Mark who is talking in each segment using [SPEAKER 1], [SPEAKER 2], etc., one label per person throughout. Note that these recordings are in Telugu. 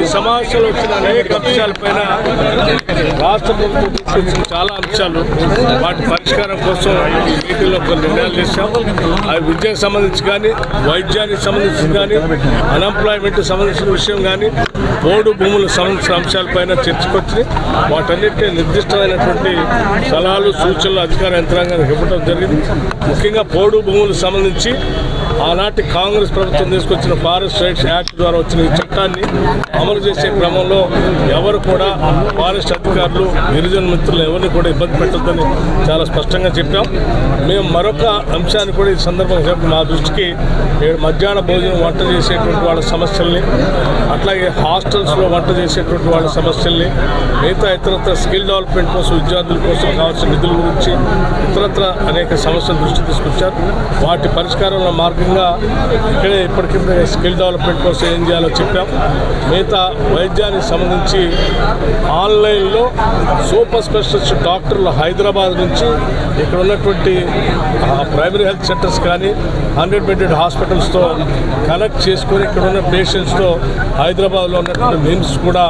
[SPEAKER 1] ఈ సమావేశంలో వచ్చిన అనేక అంశాలపైన రాష్ట్ర ప్రభుత్వం తీసుకొచ్చిన చాలా అంశాలు. వాటి పరిష్కారం కోసం ఈ మీటింగ్లో కొన్ని నిర్ణయాలు చేశాం. అవి విద్యకు సంబంధించి కానీ వైద్యానికి సంబంధించి కానీ అన్ఎంప్లాయ్మెంట్ సంబంధించిన విషయం కానీ పోడు భూములకు సంబంధించిన అంశాలపైన చర్చకొచ్చి వాటన్నిటిని నిర్దిష్టమైనటువంటి సలహాలు సూచనలు అధికార యంత్రాంగానికి ఇవ్వడం జరిగింది. ముఖ్యంగా పోడు భూములకు సంబంధించి ఆనాటి కాంగ్రెస్ ప్రభుత్వం తీసుకొచ్చిన ఫారెస్ట్ రైట్స్ యాక్ట్ ద్వారా వచ్చిన ఈ చట్టాన్ని అమలు చేసే క్రమంలో ఎవరు కూడా ఫారెస్ట్ అధికారులు గిరిజన మిత్రులు ఎవరిని కూడా ఇబ్బంది పెట్టద్దని చాలా స్పష్టంగా చెప్పాం. మేము మరొక అంశాన్ని కూడా ఈ సందర్భంగా చెప్పి మా దృష్టికి ఏడు మధ్యాహ్న భోజనం వంట చేసేటువంటి వాళ్ళ సమస్యల్ని అట్లాగే హాస్టల్స్లో వంట చేసేటువంటి వాళ్ళ సమస్యల్ని మిగతా ఇతరత్ర స్కిల్ డెవలప్మెంట్ కోసం విద్యార్థుల కోసం కావాల్సిన నిధుల గురించి ఇతరత్ర అనేక సమస్యల దృష్టి తీసుకొచ్చారు. వాటి పరిష్కారంలో మార్గంగా ఇక్కడే ఇప్పటికింద స్కిల్ డెవలప్మెంట్ కోసం ఏం చేయాలో చెప్పాం. మిగతా వైద్యానికి సంబంధించి ఆన్లైన్లో సూపర్ స్పెషలిస్ట్ డాక్టర్లు హైదరాబాద్ నుంచి ఇక్కడ ఉన్నటువంటి ప్రైమరీ హెల్త్ సెంటర్స్ కానీ హండ్రెడ్ బెడెడ్ హాస్పిటల్స్తో కనెక్ట్ చేసుకొని ఇక్కడ ఉన్న పేషెంట్స్తో హైదరాబాద్లో ఉన్నటువంటి మిమ్స్ కూడా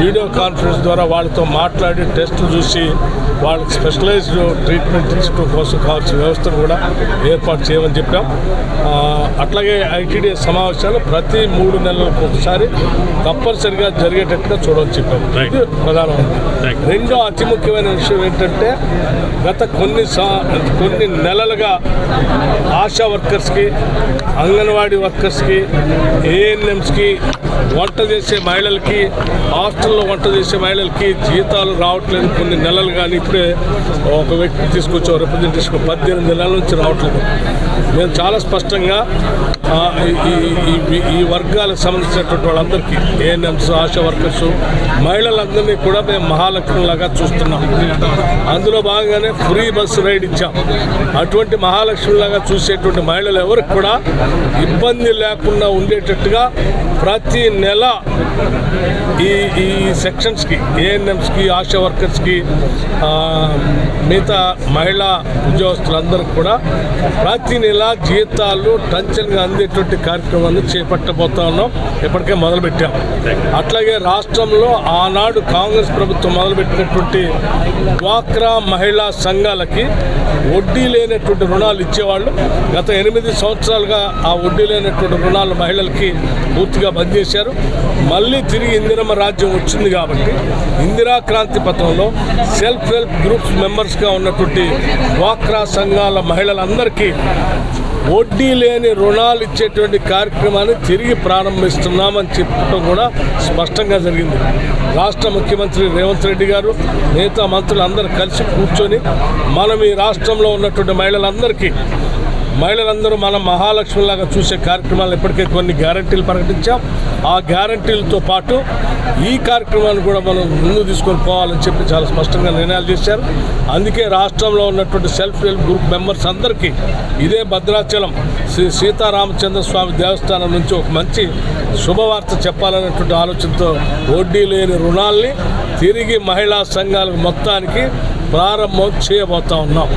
[SPEAKER 1] వీడియో కాన్ఫరెన్స్ ద్వారా వాళ్ళతో మాట్లాడి టెస్టులు చూసి వాళ్ళకి స్పెషలైజ్డ్ ట్రీట్మెంట్ తీసుకోవడం కోసం కావాల్సిన వ్యవస్థను కూడా ఏర్పాటు చేయమని చెప్పాం. అట్లాగే ఐటీడీ సమావేశాలు ప్రతి మూడు నెలలకు ఒకసారి తప్పనిసరిగా జరిగేటట్టుగా చూడవచ్చు చెప్పాం ఇది ప్రధానమైనది రెండో అతి ముఖ్యమైన విషయం ఏంటంటే గత కొన్ని కొన్ని నెలలుగా ఆశా వర్కర్స్కి అంగన్వాడీ వర్కర్స్కి ఏఎన్ఎంస్కి వంట చేసే మహిళలకి హాస్టల్లో వంట చేసే మహిళలకి జీతాలు రావట్లేదు. కొన్ని నెలలు కానీ ఇప్పుడే ఒక వ్యక్తి తీసుకొచ్చే రిప్రజెంటేషన్ పద్దెనిమిది నెలల నుంచి రావట్లేదు. మేము చాలా స్పష్టంగా ఈ- ఈ- ఈ- ఈ వర్గాలకు సంబంధించినటువంటి వాళ్ళందరికీ ఏఎన్ఎంస్ ఆశా వర్కర్స్ మహిళలందరినీ కూడా మేము మహాలక్ష్మిలాగా చూస్తున్నాం. అందులో భాగంగానే ఫ్రీ బస్సు రైడ్ ఇచ్చాం. అటువంటి మహాలక్ష్మిలాగా చూసేటువంటి మహిళలు ఎవరికి కూడా ఇబ్బంది లేకుండా ఉండేటట్టుగా ప్రతి నెల ఈ ఈ సెక్షన్స్కి ఏఎన్ఎంస్కి ఆశా వర్కర్స్కి మిగతా మహిళా ఉద్యోగస్తులందరికీ కూడా ప్రతి నెల జీతాలు టంచన్గా అందేటువంటి కార్యక్రమాన్ని చేపట్టబోతా ఉన్నాం. ఇప్పటికే మొదలుపెట్టాం. అట్లాగే రాష్ట్రంలో ఆనాడు కాంగ్రెస్ ప్రభుత్వం మొదలుపెట్టినటువంటి డ్వాక్రా మహిళా సంఘాలకి వడ్డీ లేనటువంటి రుణాలు ఇచ్చేవాళ్ళు. గత ఎనిమిది సంవత్సరాలుగా ఆ వడ్డీ లేనటువంటి రుణాలు మహిళలకి పూర్తిగా బంద్ చేశారు మళ్ళీ తిరిగి ఇందిరమ్మ రాజ్యం వచ్చింది కాబట్టి ఇందిరా క్రాంతి పథంలో సెల్ఫ్ హెల్ప్ గ్రూప్స్ మెంబర్స్గా ఉన్నటువంటి డ్వాక్రా సంఘాల మహిళలందరికీ వడ్డీ లేని రుణాలు ఇచ్చేటువంటి కార్యక్రమాన్ని తిరిగి ప్రారంభిస్తున్నామని చెప్పడం కూడా స్పష్టంగా జరిగింది. రాష్ట్ర ముఖ్యమంత్రి రేవంత్ రెడ్డి గారు మిగతా మంత్రులు అందరూ కలిసి కూర్చొని మనం ఈ రాష్ట్రంలో ఉన్నటువంటి మహిళలందరికీ మహిళలందరూ మనం మహాలక్ష్మిలాగా చూసే కార్యక్రమాలు ఇప్పటికే కొన్ని గ్యారంటీలు ప్రకటించాం. ఆ గ్యారంటీలతో పాటు ఈ కార్యక్రమాన్ని కూడా మనం ముందు తీసుకొని పోవాలని చెప్పి చాలా స్పష్టంగా నిర్ణయాలు చేశారు. అందుకే రాష్ట్రంలో ఉన్నటువంటి సెల్ఫ్ హెల్ప్ గ్రూప్ మెంబర్స్ అందరికీ ఇదే భద్రాచలం శ్రీ సీతారామచంద్ర స్వామి దేవస్థానం నుంచి ఒక మంచి శుభవార్త చెప్పాలనేటువంటి ఆలోచనతో వడ్డీ లేని రుణాల్ని తిరిగి మహిళా సంఘాలకు మొత్తానికి ప్రారంభం చేయబోతా ఉన్నాం.